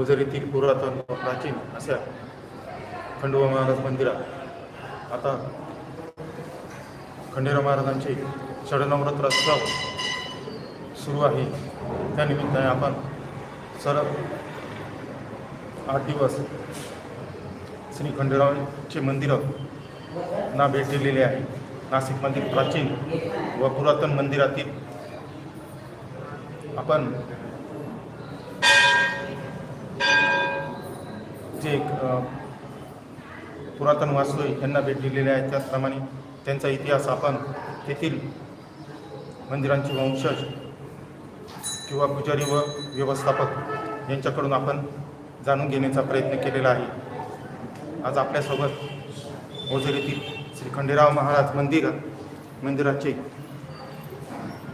ओझरीतील पुरातन व प्राचीन अशा खंडोबा महाराज मंदिरात. आता खंडेराव महाराजांचे षडनवरात्रोत्सव सुरू आहे. त्यानिमित्ताने आपण सलग आठ दिवस श्री खंडेरावचे मंदिरं ना भेट दिलेले आहे. नाशिकमधील प्राचीन व पुरातन मंदिरातील आपण जे पुरातन वास्तू यांना भेट दिलेले आहे. त्याचप्रमाणे त्यांचा इतिहास आपण तेथील मंदिरांचे वंशज किंवा पुजारी व व्यवस्थापक यांच्याकडून आपण जाणून घेण्याचा प्रयत्न केलेला आहे. आज आपल्यासोबत मोजरीतील श्री खंडेराव महाराज मंदिर मंदिराचे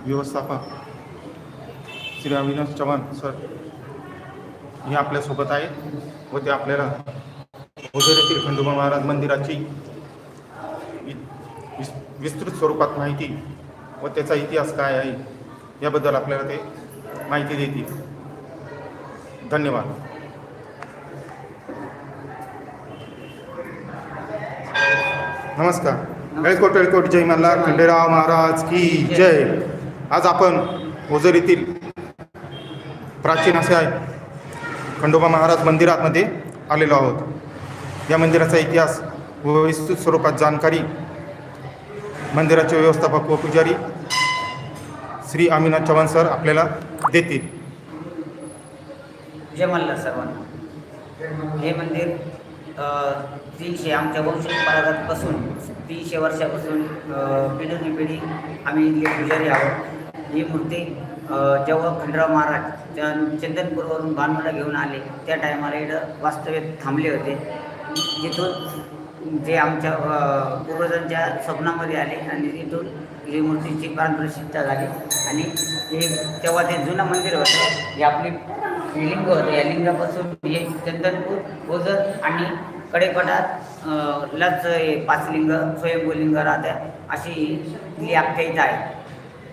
व्यवस्थापक श्री अविनाश चव्हाण सर हे आपल्यासोबत आहेत व ते आपल्याला ओझरीतील खंडोबा महाराज मंदिराची वि- विस्तृत स्वरूपात माहिती व त्याचा इतिहास काय आहे याबद्दल आपल्याला ते माहिती देतील. धन्यवाद. नमस्कार. वेळकोट वेळकोट जय मल्हार खंडेराव महाराज की जय. आज आपण ओझरीतील प्राचीन असे आहे खंडोबा महाराज मंदिरामध्ये आलेलो आहोत. या मंदिराचा इतिहास व विस्तृत स्वरूपात जानकारी मंदिराचे व्यवस्थापक व पुजारी श्री अमिनाथ चव्हाण सर आपल्याला देतील. जय मल्हार सर्वांना. हे मंदिर तीनशे आमच्या वंशज पारगातपासून तीनशे वर्षापासून पिढीने पिढी आम्ही इथले पुजारी आहोत. ही मूर्ती जेव्हा खंडराव महाराज त्या चंदनपूरवरून बाणवडा घेऊन आले त्या टायमाला इथं वास्तव्यात थांबले होते. जिथून जे आमच्या पूर्वजांच्या स्वप्नामध्ये आले आणि तिथून ही मूर्तीची प्राणप्रतिष्ठा झाली. आणि हे तेव्हा ते जुनं मंदिर होतं हे आपली लिंग होते. या लिंगापासून हे चंदनपूर ओझर आणि कडेपटात लच हे पाच लिंग स्वयंभूलिंग राहत्या अशी ही आख्यायिका आहे.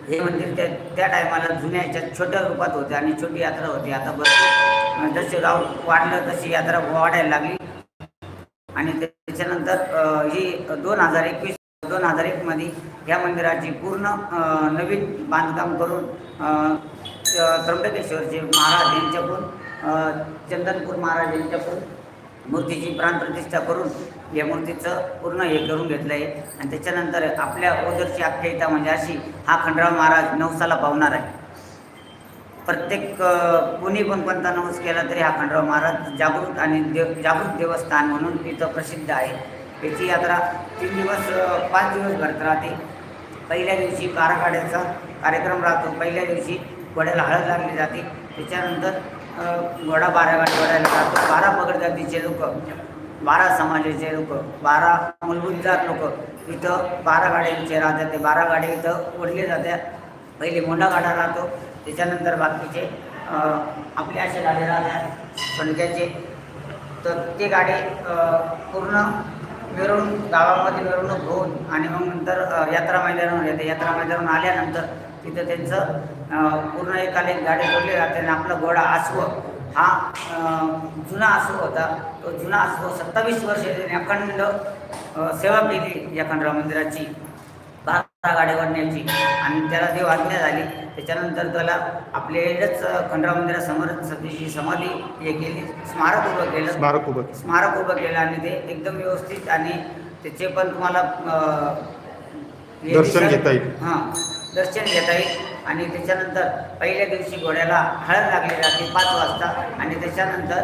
हे मंदिर त्या त्या टायमाला जुन्या ह्याच्यात छोट्या रूपात होते आणि छोटी यात्रा होती. आता भरपूर जसे गाव वाढलं तशी यात्रा वाढायला लागली. आणि त्याच्यानंतर ही दोन हजार एकवीस दोन हजार एकमध्ये या मंदिराची पूर्ण नवीन बांधकाम करून त्र्यंबकेश्वरचे महाराज यांच्याकडून चंदनपूर महाराज यांच्याकडून मूर्तीची प्राणप्रतिष्ठा करून या मूर्तीचं पूर्ण हे करून घेतलं आहे आणि त्याच्यानंतर आपल्या ओझरची आख्यायिका म्हणजे अशी हा खंडराव महाराज नवसाला पावणार आहे. प्रत्येक कोणी पण कोणता नवस केला तरी हा खंडराव महाराज जागृत आणि देव जागृत देवस्थान म्हणून इथं प्रसिद्ध आहे. याची यात्रा तीन दिवस पाच दिवस भरत राहते. पहिल्या दिवशी बारा कार्यक्रम राहतो. पहिल्या दिवशी घोड्याला हळद लागली जाते. त्याच्यानंतर घोडा बारा गाडी वडायला जातो बारा पगड जातीचे लोक. बारा समाजाचे लोक बारा मूलभूत जात लोक. इथं बारा गाड्यांचे राहतात ते बारा गाडी इथं ओढले जातात पहिले मोंडा गाडा राहतो त्याच्यानंतर बाकीचे आपले असे गाडे राहतात फणक्याचे तर ते गाडे पूर्ण मिरवून गावामध्ये मिरवणूक होऊन आणि मग नंतर यात्रा मैदानावर येते. यात्रा मैदानावर आल्यानंतर तिथं त्यांचं पूर्ण एकाला एक गाडी जोडली जाते आणि आपला घोडा आसव हा जुना आसव होता तो जुना आसव सत्तावीस वर्ष त्याने अखंड सेवा केली या खंडराव मंदिराची बारा गाड्या वडण्याची आणि त्याला देव आज्ञा झाली त्याच्यानंतर त्याला आपल्या इकडंच खंडराव मंदिरासमोर सतीची समाधी हे केली स्मारक उभं केलं स्मारक उभं स्मारक उभं केलं आणि ते एकदम व्यवस्थित आणि त्याचे पण तुम्हाला दर्शन. घेता येईल. हां दर्शन घेता येईल आणि त्याच्यानंतर पहिल्या दिवशी घोड्याला हळद लागली जाते पाच वाजता आणि त्याच्यानंतर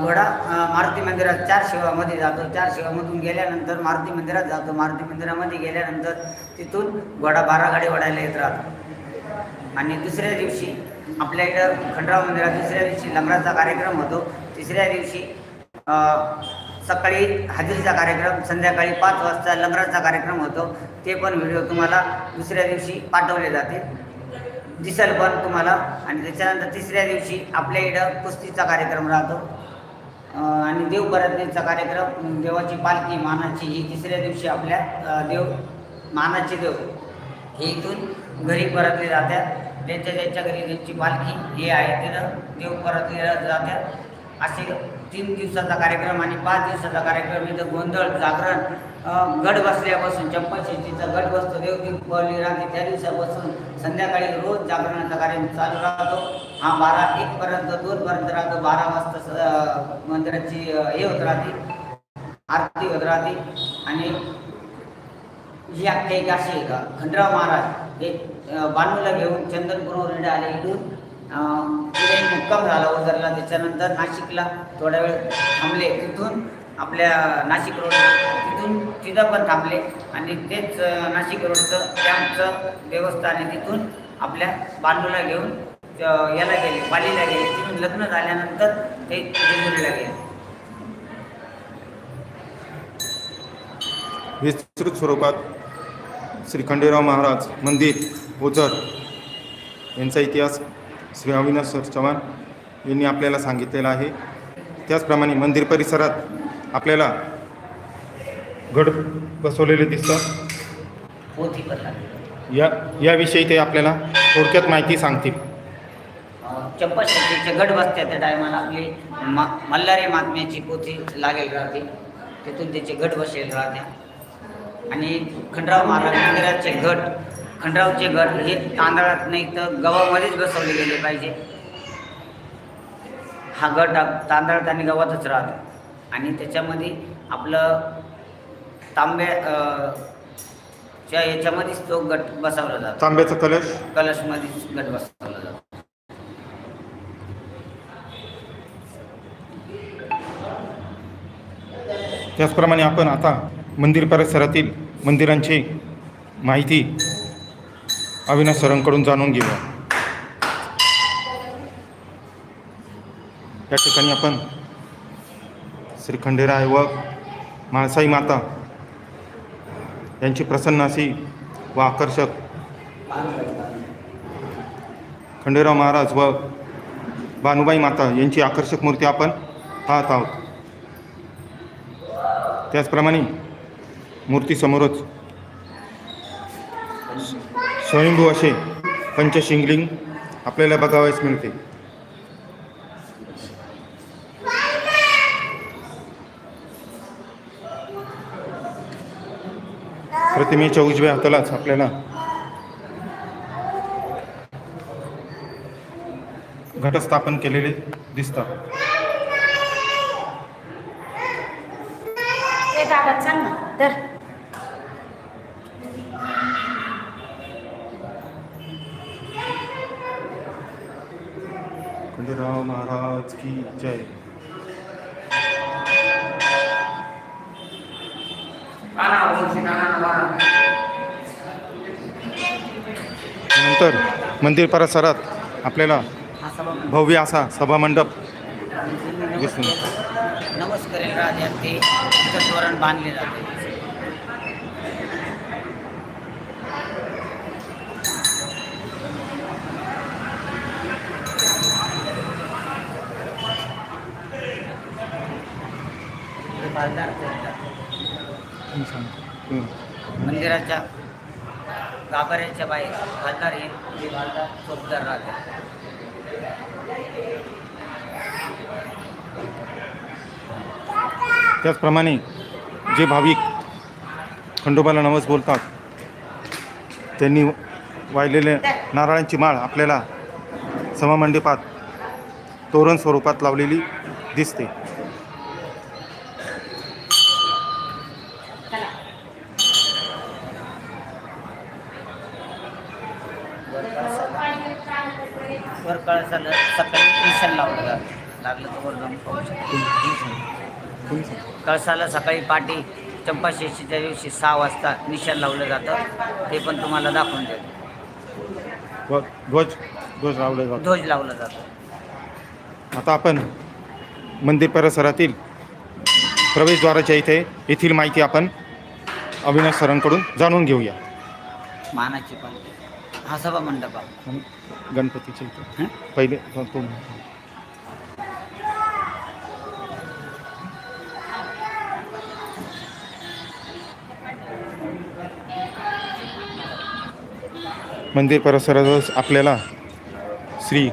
घोडा मारुती मंदिरात चार शिवामध्ये जातो. चार शिवामधून गेल्यानंतर मारुती मंदिरात जातो. मारुती मंदिरामध्ये गेल्यानंतर तिथून घोडा बारा गाडी ओढायला येत राहतो. आणि दुसऱ्या दिवशी आपल्या इकडं खंडराव मंदिरात दुसऱ्या दिवशी लंगराचा कार्यक्रम होतो. तिसऱ्या दिवशी सकाळी हजेरीचा कार्यक्रम संध्याकाळी पाच वाजता लंगराचा कार्यक्रम होतो. ते पण व्हिडिओ तुम्हाला दुसऱ्या दिवशी पाठवले जाते. दिसेल पण तुम्हाला. आणि त्याच्यानंतर तिसऱ्या दिवशी आपल्या इकडं कुस्तीचा कार्यक्रम राहतो. आणि देव कार्यक्रम देवाची पालखी मानाची ही तिसऱ्या दिवशी आपल्या देव मानाचे देव हे इथून घरी परतले जातात. त्यांच्या ज्यांच्या घरी त्यांची पालखी हे आहे तिथं देव परतले जातात. असे तीन दिवसाचा कार्यक्रम आणि पाच दिवसाचा कार्यक्रम इथं गोंधळ जागरण गड बसल्यापासून चंपाशेतीचा गड बसतो देवदीप पळली राहते त्या दिवसापासून संध्याकाळी रोज जागरणाचा कार्यक्रम चालू राहतो. हा बारा एकपर्यंत दोनपर्यंत राहतो. बारा वाजता मंदिराची हे होत राहते. आरती होत राहते. आणि ही आख्यायिका अशी आहे का? खंडराव महाराज हे बानूला घेऊन चंदनपूरवरून आले इथून. मुक्काम झाला उजरला त्याच्यानंतर नाशिकला थोडा वेळ थांबले तिथून आपल्या नाशिक रोड तिथून तिथं पण थांबले. आणि तेच नाशिक रोडचं कॅम्पचं व्यवस्था आणि तिथून आपल्या बांधूला घेऊन याला गेले पालीला गेले. तिथून लग्न झाल्यानंतर ते जेजुरीला गेले. विस्तृत स्वरूपात श्री खंडेराव महाराज मंदिर ओझर यांचा इतिहास श्री अविनाश सर चव्हाण यांनी आपल्याला सांगितलेला आहे. त्याचप्रमाणे मंदिर परिसरात आपल्याला गड बसवलेले दिसतात. या याविषयी ते आपल्याला थोडक्यात माहिती सांगतील. चंपाशेतीचे गट बसते त्या टायमाला आपली मा मल्हारी महात्म्याची पोथी लागेल राहते. तिथून त्याचे गट बसेल राहते. आणि खंडराव महाराज मंदिराचे गट खंडरावचे गट हे तांदळात नाही तर गव्हामध्येच बसवले गेले पाहिजे. हा गट तांदळात आणि गव्हातच राहतो. आणि त्याच्यामध्ये आपलं तांब्या च्या याच्यामध्येच तो गट बसवला जातो. तांब्याचा कलश? कलशमध्येच गट बसवला जातो. त्याचप्रमाणे आपण आता मंदिर परिसरातील मंदिरांची माहिती अविनाश सरांकडून जाणून घेऊया. या ठिकाणी आपण श्री खंडेराय व म्हाळसाई माता यांची प्रसन्न अशी व आकर्षक खंडेराव महाराज व भानुबाई माता यांची आकर्षक मूर्ती आपण पाहत आहोत. त्याचप्रमाणे मूर्तीसमोरच स्वयंभू असे पंचशिंगलिंग आपल्याला बघावयास मिळते प्रतिमेच्या उजव्या हातालाच आपल्याला घटस्थापन केलेले दिसतात. सांग ना तर खंडेराव महाराज की जय। नंतर मंदिर परिसरात आपल्याला सभा भव्य असा सभामंडप दिसून तिथं तोरण बांधले जाते. करतात. हं. मंदिराच्या गाभाऱ्याच्या बाहेर बाजार हे हे बाजार चौकदार राहते त्याचप्रमाणे जे भाविक खंडोबाला नवस बोलतात त्यांनी वाहिलेले नारळांची माळ आपल्याला समामंडपात तोरण स्वरूपात लावलेली दिसते चला वर कळसाला सकाळी ट्युशन लावलं जातं लागलं तर वर जाऊन पाहू शकतो. कळसाला सकाळी पाठी चंपाषष्ठीच्या दिवशी सहा वाजता निशाण लावलं जातं. ते पण तुम्हाला दाखवून देतो. ध्वज ध्वज लावले जातो. ध्वज लावला जातो. आता आपण मंदिर परिसरातील प्रवेशद्वाराच्या इथे येथील माहिती आपण अविनाश सरांकडून जाणून घेऊया. मानाची पण हा सभा मंडप. गणपतीच्या इथे. हं? पहिले मंदिर परिसरातच आपल्याला श्री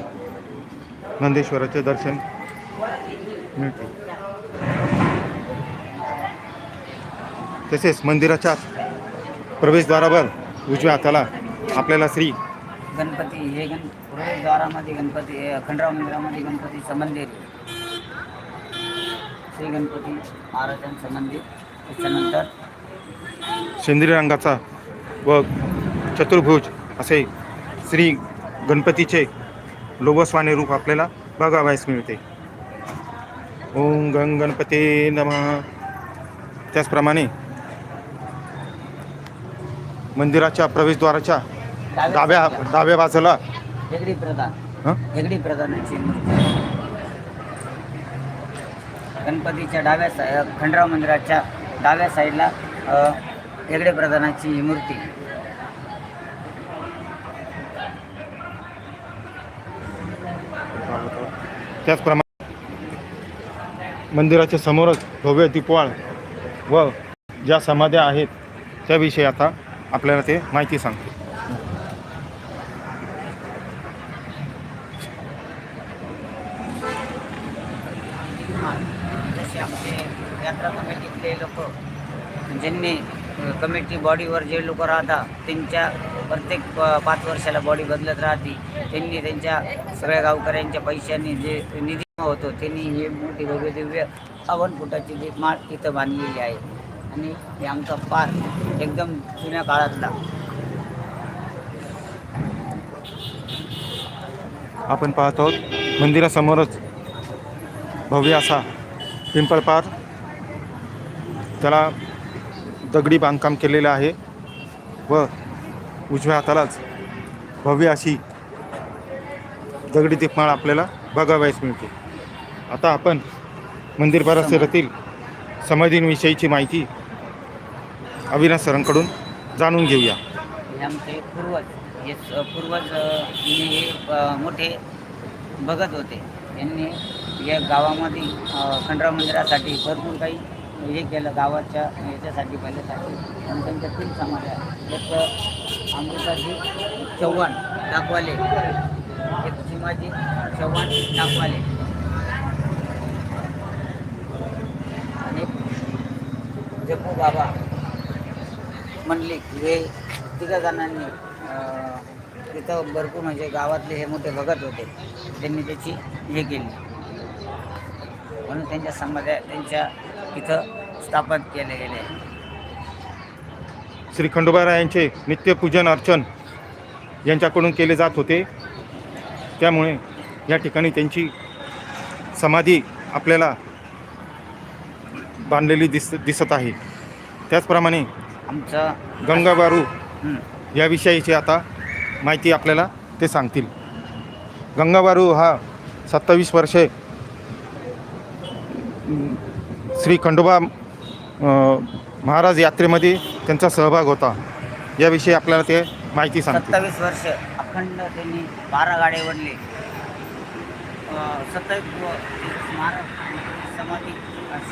नंदेश्वराचे दर्शन मिळते. तसेच मंदिराच्या प्रवेशद्वारावर उजव्या हाताला आपल्याला श्री गणपती हे गण प्रवेशद्वारामध्ये गणपती हे खंडराव मंदिरामध्ये गणपतीचं मंदिर. श्री गणपती महाराजांचं मंदिर. त्याच्यानंतर सेंद्रिय रंगाचा व चतुर्भुज असे श्री गणपतीचे लोबस्वाने रूप आपल्याला बघावयास मिळते. ओम गंग गणपते नमः. त्याचप्रमाणे मंदिराच्या प्रवेशद्वाराच्या डाव्या डाव्या बाजूला हेगडी प्रधान? हेगडी प्रधानाची मूर्ती. गणपतीच्या डाव्या खंडराव मंदिराच्या डाव्या साईडला हेगडे प्रधानाची मूर्ती. त्याचप्रमाणे मंदिराच्या समोरच भव्य दीपवाळ व ज्या समाध्या आहेत त्याविषयी आता आपल्याला ते माहिती सांगते. जसे आमचे यात्रा कमिटीतले लोक ज्यांनी म्हणजे कमिटी बॉडीवर जे लोक राहतात त्यांच्या प्रत्येक प- पाच वर्षाला बॉडी बदलत राहते. त्यांनी त्यांच्या सगळ्या गावकऱ्यांच्या पैशांनी जे निधी होतो त्यांनी हे मोठी भव्य दिव्य अवन फुटाची माळ इथं बांधलेली आहे. आणि हे आमचा पार एकदम जुन्या काळातला. आपण पाहत आहोत मंदिरासमोरच भव्य असा पिंपळपार त्याला दगडी बांधकाम केलेलं आहे. व उजव्या हातालाच भव्य अशी दगडी दीपमाळ आपल्याला बघावयास मिळते. आता आपण मंदिर परिसरातील समाधींविषयीची माहिती अविनाश सरांकडून जाणून घेऊया. हे आमचे पूर्वज हे पूर्वज हे मोठे बघत होते. यांनी या गावामध्ये खंडरा खंडराव मंदिरासाठी भरपूर काही हे केलं गावाच्या याच्यासाठी पहिल्यासाठी. आणि त्यांच्या तीन समाज आहे अमृताजी चव्हाण दाखवाले. एक चिमाजी चव्हाण दाखवाले. आणि जप्पू बाबा मंडलिक हे तिघा जणांनी तिथं भरपूर म्हणजे गावातले हे मोठे भगत होते. त्यांनी त्याची हे केली. म्हणून त्यांच्या समाजा त्यांच्या इथं स्थापन केले गेले. श्री खंडोबारायांचे नित्यपूजन अर्चन यांच्याकडून केले जात होते. त्यामुळे या ठिकाणी त्यांची समाधी आपल्याला बांधलेली दिस दिसत आहे. त्याचप्रमाणे आमचं गंगाबारू याविषयीची आता माहिती आपल्याला ते सांगतील. गंगाबारू हा सत्तावीस वर्षे श्री खंडोबा महाराज यात्रेमध्ये त्यांचा सहभाग होता. याविषयी आपल्याला ते माहिती सांगतील. सत्तावीस वर्ष अखंड त्यांनी बारा गाडे वडले सत्तावीस स्मारक समाधी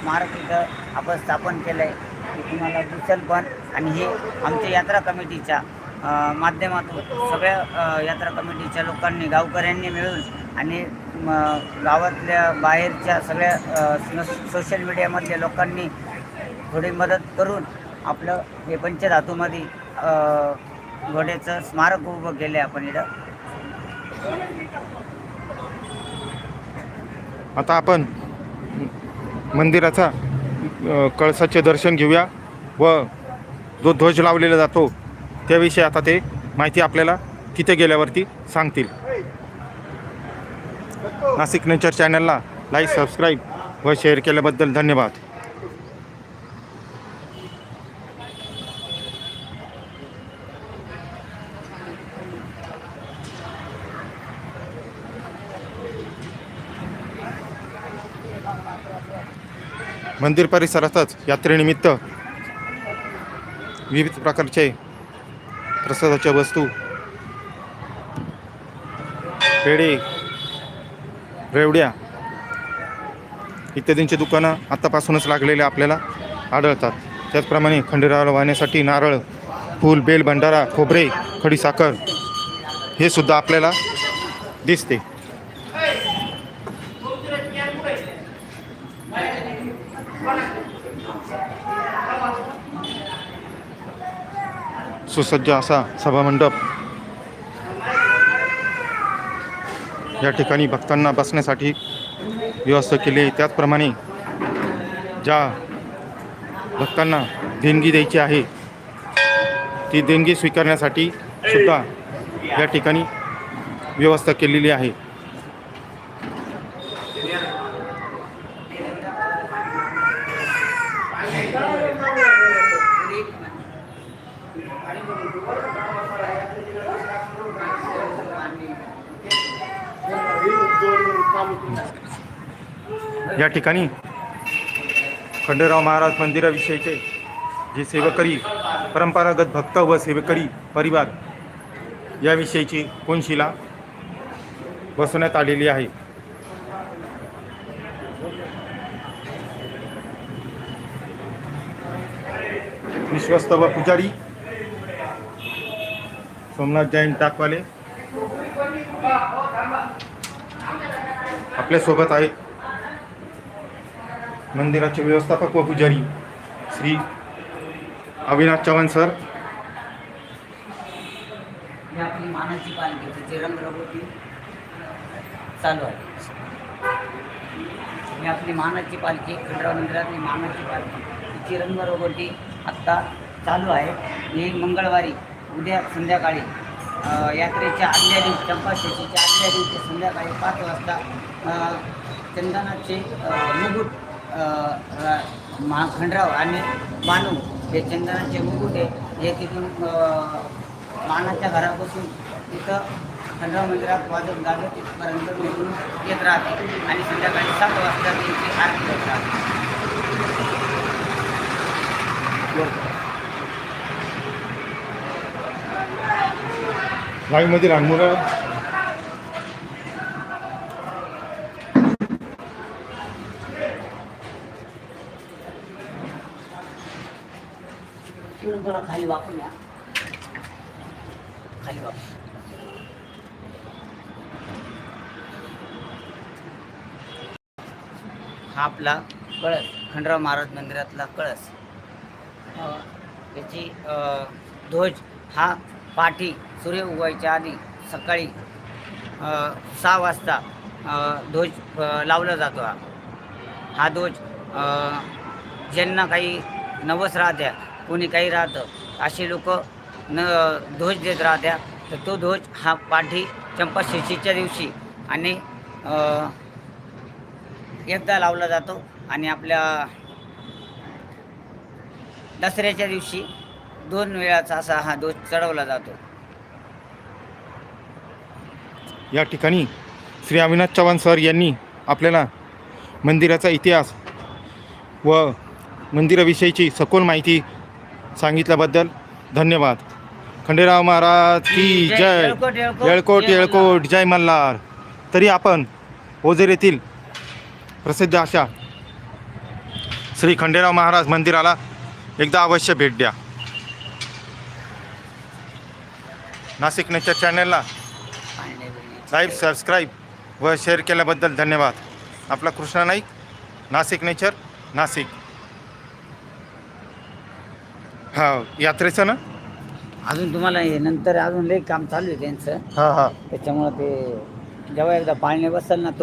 स्मारक इथं आपण स्थापन केलं आहे की तुम्हाला दिसेल पण आणि हे आमच्या यात्रा कमिटीच्या माध्यमातून सगळ्या यात्रा कमिटीच्या लोकांनी गावकऱ्यांनी मिळून आणि गावातल्या बाहेरच्या सगळ्या सोशल मीडियामधल्या लोकांनी थोडी मदत करून आपलं हे पंचधातूमध्ये धातूमध्ये घोड्याचं स्मारक उभं केलं आहे आपण इथं. आता आपण मंदिराचा कळसाचे दर्शन घेऊया व जो ध्वज लावलेला जातो त्याविषयी आता ते माहिती आपल्याला तिथे गेल्यावरती सांगतील. नाशिक नेचर चॅनलला लाईक सबस्क्राईब व शेअर केल्याबद्दल धन्यवाद. मंदिर परिसरातच यात्रेनिमित्त विविध प्रकारचे प्रसादाच्या वस्तू पेढे रेवड्या इत्यादींची दुकानं आत्तापासूनच लागलेले आपल्याला आढळतात. त्याचप्रमाणे खंडेरावाला वाहण्यासाठी नारळ फूल बेल भंडारा खोबरे खडीसाखर हे सुद्धा आपल्याला दिसते. सुसज्ज असा सभामंडप. या ठिकाणी भक्तांना बसण्यासाठी व्यवस्था केली आहे. त्याचप्रमाणे ज्या भक्तांना देणगी द्यायची आहे ती देणगी स्वीकारण्यासाठी सुद्धा या ठिकाणी व्यवस्था केलेली आहे. या ठिकाणी खंडेराव महाराज मंदिराविषयीचे जे सेवकरी परंपरागत भक्त व सेवकरी परिवार याविषयीची कोनशिला बसवण्यात आलेली आहे. विश्वस्त व पुजारी सोमनाथ जैन टाकवाले आपल्यासोबत आहे. मंदिराचे व्यवस्थापक व पुजारी श्री अविनाश चव्हाण सर. ही आपली मानाची पालखी तिची रंगरंगोटी चालू आहे. ही आपली मानाची पालखी खंडराव मंदिरातली मानाची पालखी तिची रंगरंगोटी आत्ता चालू आहे. ही मंगळवारी उद्या संध्याकाळी यात्रेच्या आदल्या दिवशी चंपाषष्ठीच्या आदल्या दिवशी संध्याकाळी पाच वाजता चंदनाचे मुगुट मा खंडराव आणि मानू हे चंदनाचे मुकुटे हे तिथून मानाच्या घरापासून तिथं खंडराव मंदिरात वाजत गाजत तिथपर्यंत निघून येत राहते आणि संध्याकाळी सात वाजता त्यांची आरती होत राहते. लाईव्हमध्ये लहान थोडा खाली या. खाली वापर हा आपला कळस खंडराव महाराज मंदिरातला कळस. अ, याची ध्वज हा पाठी सूर्य उगवायच्या आधी सकाळी सहा वाजता ध्वज लावला जातो हा. हा ध्वज ज्यांना काही नवस राहत्या कोणी काही राहतं असे लोक न ध्वज देत राहत्या. तर तो ध्वज हा पाठी चंपाषष्ठीच्या दिवशी आणि एकदा लावला जातो आणि आपल्या दसऱ्याच्या दिवशी दोन वेळाचा असा हा ध्वज चढवला जातो. या ठिकाणी श्री अविनाश चव्हाण सर यांनी आपल्याला मंदिराचा इतिहास व मंदिराविषयीची सखोल माहिती सांगितल्याबद्दल धन्यवाद. खंडेराव महाराज की जय. येळकोट, येळकोट, जय मल्हार. तरी आपण ओझर येथील प्रसिद्ध अशा श्री खंडेराव महाराज मंदिराला एकदा अवश्य भेट द्या. नाशिक नेचर चॅनलला लाईव्ह सबस्क्राईब व शेअर केल्याबद्दल धन्यवाद. आपला कृष्णा नाईक नाशिक नेचर नाशिक. हा यात्रेचं ना? अजून तुम्हाला हे नंतर अजून लई काम चालू आहे त्यांचं. हां हां. त्याच्यामुळं ते जेव्हा एकदा पाळणे बसेल ना